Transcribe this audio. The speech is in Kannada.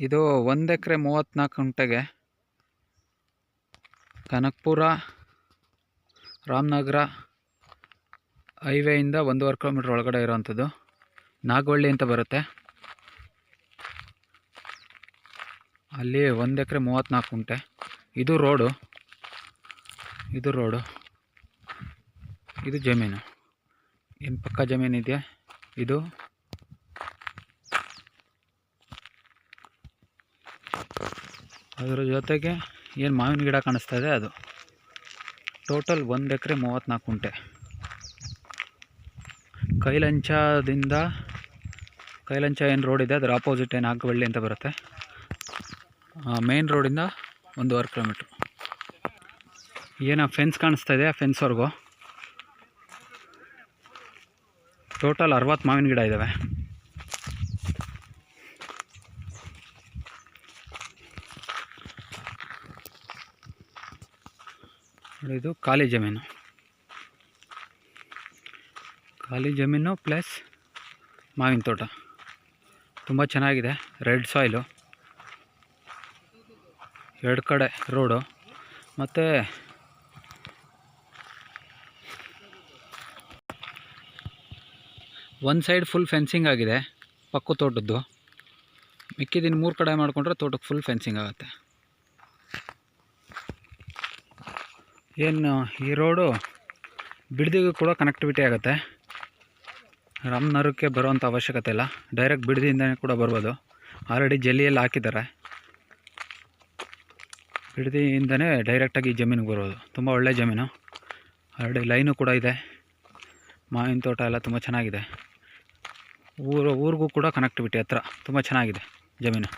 ಇದು ಒಂದು ಎಕರೆ ಮೂವತ್ತ್ನಾಲ್ಕು ಗುಂಟೆಗೆ. ಕನಕಪುರ, ರಾಮನಗರ ಹೈವೇಯಿಂದ ಒಂದೂವರೆ ಕಿಲೋಮೀಟ್ರ್ ಒಳಗಡೆ ಇರೋವಂಥದ್ದು. ನಾಗವಳ್ಳಿ ಅಂತ ಬರುತ್ತೆ. ಅಲ್ಲಿ ಒಂದು ಎಕರೆ ಮೂವತ್ತ್ನಾಲ್ಕು ಗುಂಟೆ. ಇದು ರೋಡು. ಇದು ರೋಡು. ಇದು ಜಮೀನು. ಏನು ಪಕ್ಕ ಜಮೀನಿದೆಯಾ? ಇದು ಅದರ ಜೊತೆಗೆ ಏನು ಮಾವಿನ ಗಿಡ ಕಾಣಿಸ್ತಾ ಇದೆ ಅದು. ಟೋಟಲ್ ಒಂದು ಎಕರೆ ಮೂವತ್ತ್ನಾಲ್ಕು ಗುಂಟೆ. ಕೈಲಂಚದಿಂದ, ಕೈಲಂಚ ಏನು ರೋಡ್ ಇದೆ, ಅದರ ಆಪೋಸಿಟ್ ಏನು ಹಾಕಬಳ್ಳಿ ಅಂತ ಬರುತ್ತೆ. ಮೇನ್ ರೋಡಿಂದ ಒಂದೂವರೆ ಕಿಲೋಮೀಟ್ರ್ ಏನು ಫೆನ್ಸ್ ಕಾಣಿಸ್ತಾ ಇದೆ, ಆ ಫೆನ್ಸ್ವರೆಗೂ ಟೋಟಲ್ ಅರವತ್ತು ಮಾವಿನ ಗಿಡ ಇದ್ದಾವೆ ಇದು ಖಾಲಿ ಜಮೀನು. ಖಾಲಿ ಜಮೀನು ಪ್ಲಸ್ ಮಾವಿನ ತೋಟ. ತುಂಬ ಚೆನ್ನಾಗಿದೆ, ರೆಡ್ ಸಾಯಿಲು ಎರಡು ಕಡೆ ರೋಡು ಮತ್ತು ಒಂದು ಸೈಡ್ ಫುಲ್ ಫೆನ್ಸಿಂಗ್ ಆಗಿದೆ, ಪಕ್ಕ ತೋಟದ್ದು. ಮಿಕ್ಕಿದಿನ ಮೂರು ಕಡೆ ಮಾಡಿಕೊಂಡ್ರೆ ತೋಟಕ್ಕೆ ಫುಲ್ ಫೆನ್ಸಿಂಗ್ ಆಗುತ್ತೆ. ಏನು ಈ ರೋಡು ಬಿಡದಿಗೂ ಕೂಡ ಕನೆಕ್ಟಿವಿಟಿ ಆಗುತ್ತೆ. ರಾಮನಗರಕ್ಕೆ ಬರೋವಂಥ ಅವಶ್ಯಕತೆ ಇಲ್ಲ. ಡೈರೆಕ್ಟ್ ಬಿಡದಿಯಿಂದನೇ ಕೂಡ ಬರ್ಬೋದು. ಆಲ್ರೆಡಿ ಜಲ್ಲಿಯಲ್ಲಿ ಹಾಕಿದ್ದಾರೆ. ಬಿಡದಿಯಿಂದನೇ ಡೈರೆಕ್ಟಾಗಿ ಜಮೀನಿಗೆ ಬರ್ಬೋದು ತುಂಬ ಒಳ್ಳೆಯ ಜಮೀನು. ಆಲ್ರೆಡಿ ಲೈನು ಕೂಡ ಇದೆ. ಮಾವಿನ ತೋಟ ಎಲ್ಲ ತುಂಬ ಚೆನ್ನಾಗಿದೆ. ಊರು, ಊರಿಗೂ ಕೂಡ ಕನೆಕ್ಟಿವಿಟಿ ಹತ್ರ. ತುಂಬ ಚೆನ್ನಾಗಿದೆ ಜಮೀನು.